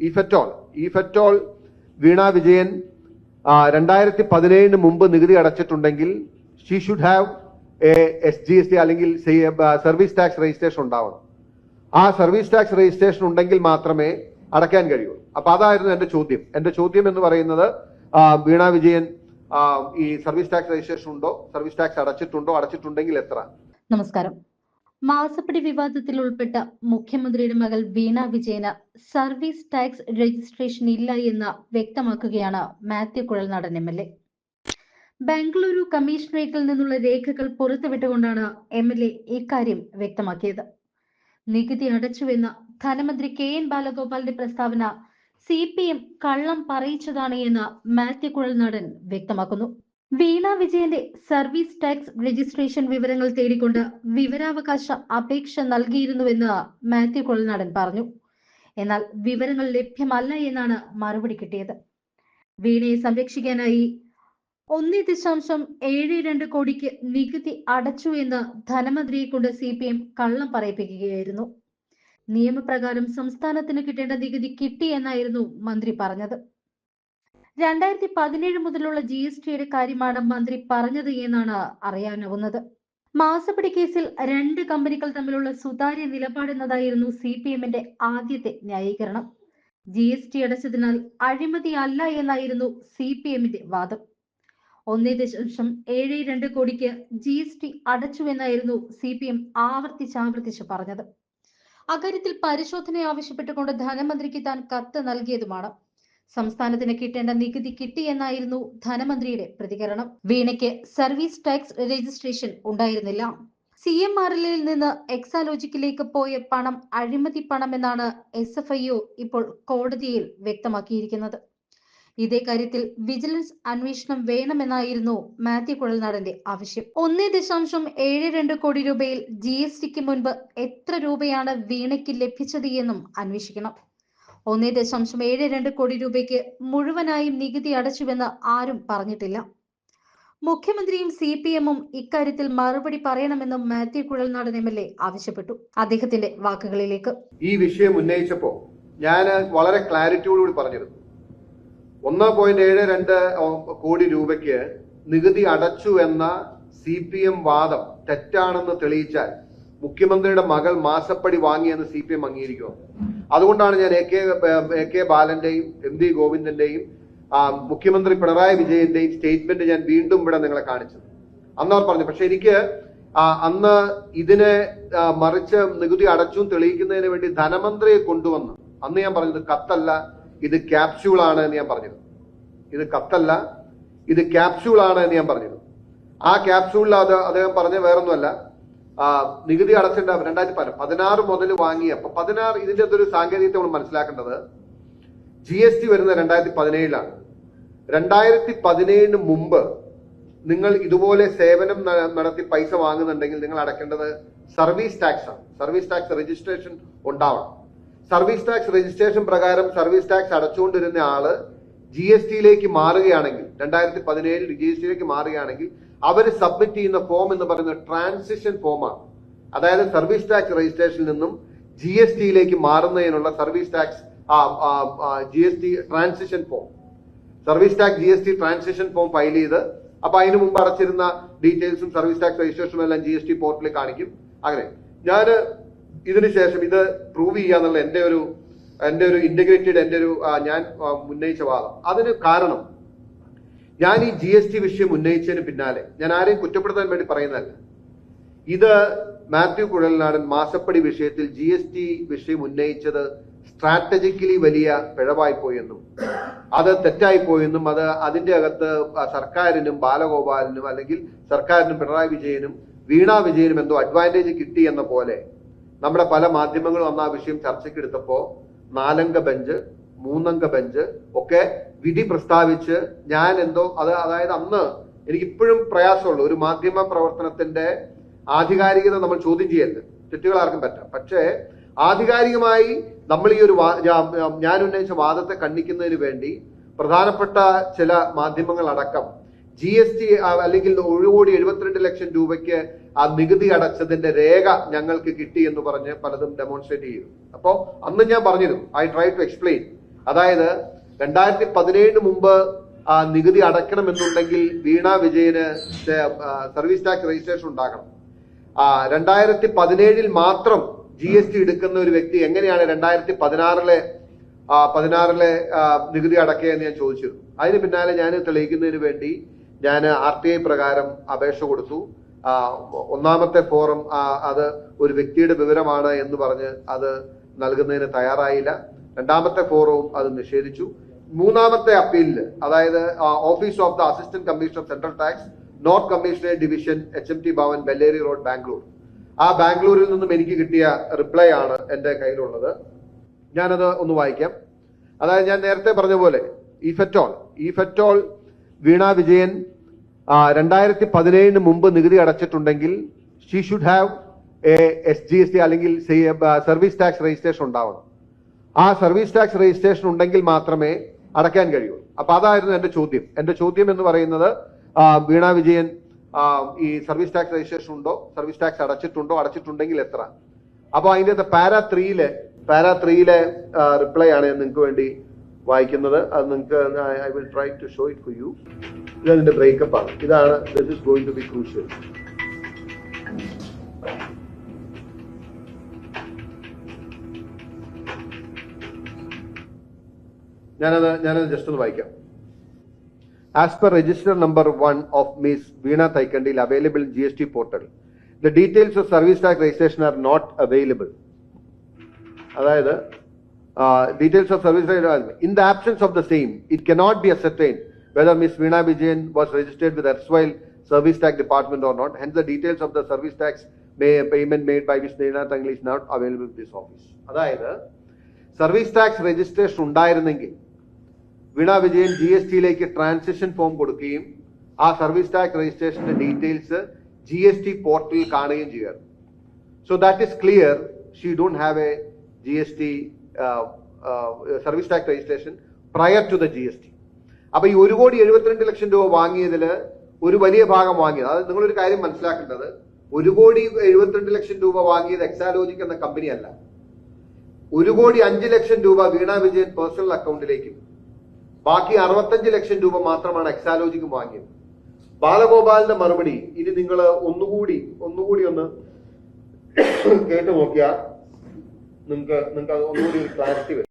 ഇഫറ്റോൾ. ഇഫറ്റോൾ വീണ വിജയൻ രണ്ടായിരത്തി പതിനേഴിന് മുമ്പ് നികുതി അടച്ചിട്ടുണ്ടെങ്കിൽ she should have a S G S T അല്ലെങ്കിൽ സർവീസ് ടാക്സ് രജിസ്ട്രേഷൻ ഉണ്ടാവണം. ആ സർവീസ് ടാക്സ് രജിസ്ട്രേഷൻ ഉണ്ടെങ്കിൽ മാത്രമേ അടയ്ക്കാൻ കഴിയൂ അപ്പൊ അതായിരുന്നു എന്റെ ചോദ്യം. എന്റെ ചോദ്യം എന്ന് പറയുന്നത് വീണ വിജയൻ ഈ സർവീസ് ടാക്സ് രജിസ്ട്രേഷൻ ഉണ്ടോ? സർവീസ് ടാക്സ് അടച്ചിട്ടുണ്ടോ? അടച്ചിട്ടുണ്ടെങ്കിൽ എത്ര? നമസ്കാരം. മാസപ്പടി വിവാദത്തിൽ ഉൾപ്പെട്ട മുഖ്യമന്ത്രിയുടെ മകൾ വീണ വിജയന് സർവീസ് ടാക്സ് രജിസ്ട്രേഷൻ ഇല്ല എന്ന് വ്യക്തമാക്കുകയാണ് Mathew Kuzhalnadan M L A. Bengaluru കമ്മീഷണറേറ്റിൽ നിന്നുള്ള രേഖകൾ പുറത്തുവിട്ടുകൊണ്ടാണ് എം എൽ എ ഇക്കാര്യം വ്യക്തമാക്കിയത്. നികുതി അടച്ചുവെന്ന ധനമന്ത്രി കെ എൻ ബാലഗോപാലിന്റെ പ്രസ്താവന സി പി എം കള്ളം പറയിച്ചതാണ് എന്ന് മാത്യു കുഴൽ നടൻ വ്യക്തമാക്കുന്നു. വീണ വിജയന്റെ സർവീസ് ടാക്സ് രജിസ്ട്രേഷൻ വിവരങ്ങൾ തേടിക്കൊണ്ട് വിവരാവകാശ അപേക്ഷ നൽകിയിരുന്നുവെന്ന് മാത്യു കൊളനാടൻ പറഞ്ഞു. എന്നാൽ വിവരങ്ങൾ ലഭ്യമല്ല എന്നാണ് മറുപടി കിട്ടിയത്. വീണയെ സംരക്ഷിക്കാനായി ഒന്നേ ദശാംശം ഏഴ് രണ്ട് കോടിക്ക് നികുതി അടച്ചു എന്ന് ധനമന്ത്രിയെ കൊണ്ട് സി പി എം കള്ളം പറയിപ്പിക്കുകയായിരുന്നു. നിയമപ്രകാരം സംസ്ഥാനത്തിന് കിട്ടേണ്ട നികുതി കിട്ടി എന്നായിരുന്നു മന്ത്രി പറഞ്ഞത്. രണ്ടായിരത്തി പതിനേഴ് മുതലുള്ള ജി എസ് ടിയുടെ കാര്യമാണ് മന്ത്രി പറഞ്ഞത് എന്നാണ് അറിയാനാവുന്നത്. മാസപ്പടി കേസിൽ രണ്ട് കമ്പനികൾ തമ്മിലുള്ള സുതാര്യ നിലപാടെന്നതായിരുന്നു സി പി എമ്മിന്റെ ആദ്യത്തെ ന്യായീകരണം. ജി എസ് ടി അടച്ചതിനാൽ അഴിമതി അല്ല എന്നായിരുന്നു സി പി എമ്മിന്റെ വാദം. ഒന്നേ ദശാംശം ഏഴ് രണ്ട് കോടിക്ക് ജി എസ് ടി അടച്ചുവെന്നായിരുന്നു സി പി എം ആവർത്തിച്ചാവർത്തിച്ച് പറഞ്ഞത്. അക്കാര്യത്തിൽ പരിശോധന ആവശ്യപ്പെട്ടുകൊണ്ട് ധനമന്ത്രിക്ക് താൻ കത്ത് നൽകിയതുമാണ്. സംസ്ഥാനത്തിന് കിട്ടേണ്ട നികുതി കിട്ടിയെന്നായിരുന്നു ധനമന്ത്രിയുടെ പ്രതികരണം. വീണയ്ക്ക് സർവീസ് ടാക്സ് രജിസ്ട്രേഷൻ ഉണ്ടായിരുന്നില്ല. സി എം ആറിൽ നിന്ന് എക്സാലോജിക്കിലേക്ക് പോയ പണം അഴിമതി പണമെന്നാണ് എസ് എഫ് ഐ ഒ ഇപ്പോൾ കോടതിയിൽ വ്യക്തമാക്കിയിരിക്കുന്നത്. ഇതേ കാര്യത്തിൽ വിജിലൻസ് അന്വേഷണം വേണമെന്നായിരുന്നു മാത്യു കുഴൽനാടന്റെ ആവശ്യം. ഒന്നേ ദശാംശം ഏഴ് രണ്ട് കോടി രൂപയിൽ ജി എസ് ടിക്ക് മുൻപ് എത്ര രൂപയാണ് വീണയ്ക്ക് ലഭിച്ചത് എന്നും അന്വേഷിക്കണം. ഒന്നേ ദശാംശം ഏഴ് രണ്ട് കോടി രൂപയ്ക്ക് മുഴുവനായും നികുതി അടച്ചുവെന്ന് ആരും പറഞ്ഞിട്ടില്ല. മുഖ്യമന്ത്രിയും സി പി എമ്മും ഇക്കാര്യത്തിൽ മറുപടി പറയണമെന്നും Mathew Kuzhalnadan M L A ആവശ്യപ്പെട്ടു. അദ്ദേഹത്തിന്റെ വാക്കുകളിലേക്ക്. ഈ വിഷയം ഉന്നയിച്ചപ്പോ ഞാൻ വളരെ ക്ലാരിറ്റിയോടുകൂടി പറഞ്ഞിരുന്നു. ഒന്ന് പോയിന്റ് ഏഴ് രണ്ട് കോടി രൂപയ്ക്ക് നികുതി അടച്ചു എന്ന സി പി എം വാദം തെറ്റാണെന്ന് തെളിയിച്ചാൽ മുഖ്യമന്ത്രിയുടെ മകൾ മാസപ്പടി വാങ്ങിയെന്ന് സി പി എം അംഗീകരിക്കുക അതുകൊണ്ടാണ് ഞാൻ എ കെ എ കെ ബാലന്റെയും എം വി ഗോവിന്ദന്റെയും മുഖ്യമന്ത്രി പിണറായി വിജയന്റെയും സ്റ്റേറ്റ്മെന്റ് ഞാൻ വീണ്ടും ഇവിടെ നിങ്ങളെ കാണിച്ചത്. അന്ന് അവർ പറഞ്ഞു പക്ഷെ എനിക്ക് അന്ന് ഇതിനെ മറിച്ച് നികുതി അടച്ചു തെളിയിക്കുന്നതിന് വേണ്ടി ധനമന്ത്രിയെ കൊണ്ടുവന്ന് അന്ന് ഞാൻ പറഞ്ഞത് കത്തല്ല ഇത് ക്യാപ്സ്യൂൾ ആണ് എന്ന് ഞാൻ പറഞ്ഞിരുന്നു. ഇത് കത്തല്ല ഇത് ക്യാപ്സ്യൂൾ ആണ് എന്ന് ഞാൻ പറഞ്ഞിരുന്നു. ആ ക്യാപ്സ്യൂളിൽ അത് അദ്ദേഹം പറഞ്ഞ വേറൊന്നുമല്ല. നികുതി അടച്ചിട്ട് രണ്ടായിരത്തി പതിനാറ് പതിനാറ് മുതൽ വാങ്ങിയ അപ്പൊ പതിനാറ് ഇതിന്റെ അകത്തൊരു സാങ്കേതികത നമ്മൾ മനസ്സിലാക്കേണ്ടത് ജി എസ് ടി വരുന്നത് രണ്ടായിരത്തി പതിനേഴിലാണ് രണ്ടായിരത്തി പതിനേഴിന് മുമ്പ് നിങ്ങൾ ഇതുപോലെ സേവനം നടത്തി പൈസ വാങ്ങുന്നുണ്ടെങ്കിൽ നിങ്ങൾ അടക്കേണ്ടത് സർവീസ് ടാക്സ് ആണ്. സർവീസ് ടാക്സ് രജിസ്ട്രേഷൻ ഉണ്ടാവണം. സർവീസ് ടാക്സ് രജിസ്ട്രേഷൻ പ്രകാരം സർവീസ് ടാക്സ് അടച്ചുകൊണ്ടിരുന്ന ആൾ ജി എസ് ടിയിലേക്ക് മാറുകയാണെങ്കിൽ രണ്ടായിരത്തി പതിനേഴിൽ ജി എസ് ടിയിലേക്ക് മാറുകയാണെങ്കിൽ അവർ സബ്മിറ്റ് ചെയ്യുന്ന ഫോം എന്ന് പറയുന്നത് ട്രാൻസിഷൻ ഫോമാണ് അതായത് സർവീസ് ടാക്സ് രജിസ്ട്രേഷനിൽ നിന്നും ജി എസ് ടിയിലേക്ക് മാറുന്നതിനുള്ള service tax G S T transition form service tax G S T transition form file ചെയ്ത് അപ്പൊ അതിന് മുമ്പ് അടച്ചിരുന്ന ഡീറ്റെയിൽസും സർവീസ് ടാക്സ് രജിസ്ട്രേഷനും എല്ലാം ജി എസ് ടി പോർട്ടലിൽ കാണിക്കും. അങ്ങനെ ഞാൻ ഇതിനുശേഷം ഇത് പ്രൂവ് ചെയ്യാന്നുള്ള എന്റെ ഒരു എന്റെ ഒരു ഇന്റഗ്രേറ്റഡ് എന്റെ ഒരു ഞാൻ ഉന്നയിച്ച വാദം. അതിന് കാരണം ഞാൻ ഈ ജി എസ് ടി വിഷയം ഉന്നയിച്ചതിന് പിന്നാലെ ഞാൻ ആരെയും കുറ്റപ്പെടുത്താൻ വേണ്ടി പറയുന്നതല്ല. ഇത് മാത്യു കുഴൽനാടൻ മാസപ്പടി വിഷയത്തിൽ ജി എസ് ടി വിഷയം ഉന്നയിച്ചത് സ്ട്രാറ്റജിക്കലി വലിയ പിഴവായിപ്പോയെന്നും അത് തെറ്റായിപ്പോയെന്നും അത് അതിന്റെ അകത്ത് സർക്കാരിനും ബാലഗോപാലിനും അല്ലെങ്കിൽ സർക്കാരിനും പിണറായി വിജയനും വീണ വിജയനും എന്തോ അഡ്വാന്റേജ് കിട്ടി എന്ന പോലെ നമ്മുടെ പല മാധ്യമങ്ങളും അന്ന് ആ വിഷയം ചർച്ചയ്ക്കെടുത്തപ്പോൾ നാലംഗ ബെഞ്ച് മൂന്നംഗ ബെഞ്ച് ഒക്കെ വിധി പ്രസ്താവിച്ച് ഞാൻ എന്തോ അത് അതായത് അന്ന് എനിക്കിപ്പോഴും പ്രയാസമുള്ളൂ. ഒരു മാധ്യമ പ്രവർത്തനത്തിന്റെ ആധികാരികത നമ്മൾ ചോദ്യം ചെയ്യരുത്. തെറ്റുകൾ ആർക്കും പറ്റാം. പക്ഷേ ആധികാരികമായി നമ്മൾ ഈ ഒരു ഞാൻ ഉന്നയിച്ച വാദത്തെ കണ്ണിക്കുന്നതിന് വേണ്ടി പ്രധാനപ്പെട്ട ചില മാധ്യമങ്ങൾ അടക്കം ജി എസ് ടി അല്ലെങ്കിൽ ഒരു കോടി എഴുപത്തിരണ്ട് ലക്ഷം രൂപയ്ക്ക് ആ നികുതി അടച്ചതിന്റെ രേഖ ഞങ്ങൾക്ക് കിട്ടി എന്ന് പറഞ്ഞ് പലതും ഡെമോൺസ്ട്രേറ്റ് ചെയ്തു. അപ്പോ അന്ന് ഞാൻ പറഞ്ഞിരുന്നു. ഐ ട്രൈ ടു എക്സ്പ്ലെയിൻ അതായത് രണ്ടായിരത്തി പതിനേഴിന് മുമ്പ് നികുതി അടയ്ക്കണമെന്നുണ്ടെങ്കിൽ വീണ വിജയന് സർവീസ് ടാക്സ് രജിസ്ട്രേഷൻ ഉണ്ടാക്കണം രണ്ടായിരത്തി പതിനേഴിൽ മാത്രം ജി എസ് ടി എടുക്കുന്ന ഒരു വ്യക്തി എങ്ങനെയാണ് രണ്ടായിരത്തി പതിനാറിലെ പതിനാറിലെ നികുതി അടക്കുക എന്ന് ഞാൻ ചോദിച്ചിരുന്നു. അതിന് പിന്നാലെ ഞാൻ തെളിയിക്കുന്നതിന് വേണ്ടി ഞാൻ ആർ ടി ഐ പ്രകാരം അപേക്ഷ കൊടുത്തു. ഒന്നാമത്തെ ഫോറം അത് ഒരു വ്യക്തിയുടെ വിവരമാണ് എന്ന് പറഞ്ഞ് അത് നൽകുന്നതിന് തയ്യാറായില്ല. രണ്ടാമത്തെ ഫോറവും അത് നിഷേധിച്ചു. മൂന്നാമത്തെ അപ്പീലിൽ അതായത് office of the assistant commissioner central tax north commissionerate division H M T Bhavan Bellary road Bangalore ആ ബാംഗ്ലൂരിൽ നിന്നും എനിക്ക് കിട്ടിയ റിപ്ലൈ ആണ് എന്റെ കയ്യിലുള്ളത്. ഞാനത് ഒന്ന് വായിക്കാം. അതായത് ഞാൻ നേരത്തെ പറഞ്ഞ പോലെ ഇഫറ്റോൾ ഇഫറ്റോൾ വീണ വിജയൻ രണ്ടായിരത്തി പതിനേഴിന് മുമ്പ് നികുതി അടച്ചിട്ടുണ്ടെങ്കിൽ she should have a S G S T അല്ലെങ്കിൽ സർവീസ് ടാക്സ് രജിസ്ട്രേഷൻ ഉണ്ടാവണം. ആ സർവീസ് ടാക്സ് രജിസ്ട്രേഷൻ ഉണ്ടെങ്കിൽ മാത്രമേ അടയ്ക്കാൻ കഴിയൂ അപ്പൊ അതായിരുന്നു എന്റെ ചോദ്യം. എന്റെ ചോദ്യം എന്ന് പറയുന്നത് വീണാ വിജയൻ ഈ സർവീസ് ടാക്സ് രജിസ്ട്രേഷൻ ഉണ്ടോ? സർവീസ് ടാക്സ് അടച്ചിട്ടുണ്ടോ? അടച്ചിട്ടുണ്ടെങ്കിൽ എത്ര? അപ്പൊ അതിന്റെ പാരാ ത്രീയിലെ പാരാ ത്രീയിലെ റിപ്ലൈ ആണ് നിങ്ങൾക്ക് വേണ്ടി വായിക്കുന്നത്. അത് നിങ്ങൾക്ക് I will try to show it for you ഇത് അതിന്റെ ബ്രേക്കപ്പ് ആണ്. ഇതാണ് this is going to be crucial ഞാനത് ഞാനത് ജസ്റ്റ് ഒന്ന് വായിക്കാം as per register number one of Miss Veena Thaikandil available G S T portal the details of service tax registration are not available അതായത് details of service in the absence of the same it cannot be ascertain whether Ms. Veena Vijayan was registered with erstwhile service tax department or not. Hence, the details of the service tax may, payment made by Ms. Veena Tangle is not available with this office. അതായത് service tax registration ഉണ്ടായിരുന്നെങ്കിൽ Veena Vijayan G S ടിയിലേക്ക് transition form കൊടുക്കുകയും ആ service tax രജിസ്ട്രേഷന്റെ details G S T പോർട്ടലിൽ കാണുകയും ചെയ്യാറ് so that is clear she don't have a G S T service tax registration prior to the G S T അപ്പൊ ഈ ഒരു കോടി എഴുപത്തിരണ്ട് ലക്ഷം രൂപ വാങ്ങിയതിൽ ഒരു വലിയ ഭാഗം വാങ്ങിയത്. അത് നിങ്ങളൊരു കാര്യം മനസ്സിലാക്കേണ്ടത്. ഒരു കോടി എഴുപത്തിരണ്ട് ലക്ഷം രൂപ വാങ്ങിയത് എക്സാലോജിക് എന്ന കമ്പനിയല്ല ഒരു കോടി അഞ്ച് ലക്ഷം രൂപ വീണ വിജയൻ പേഴ്സണൽ അക്കൗണ്ടിലേക്കും ബാക്കി അറുപത്തഞ്ച് ലക്ഷം രൂപ മാത്രമാണ് എക്സാലോജിക്കും വാങ്ങിയത്. ബാലഗോപാലിന്റെ മറുപടി ഇനി നിങ്ങൾ ഒന്നുകൂടി ഒന്നുകൂടി ഒന്ന് കേട്ടു നോക്കിയാൽ നിങ്ങൾക്ക് നിങ്ങൾക്ക് ഒന്നുകൂടി ഒരു ക്ലാരിറ്റി വരും.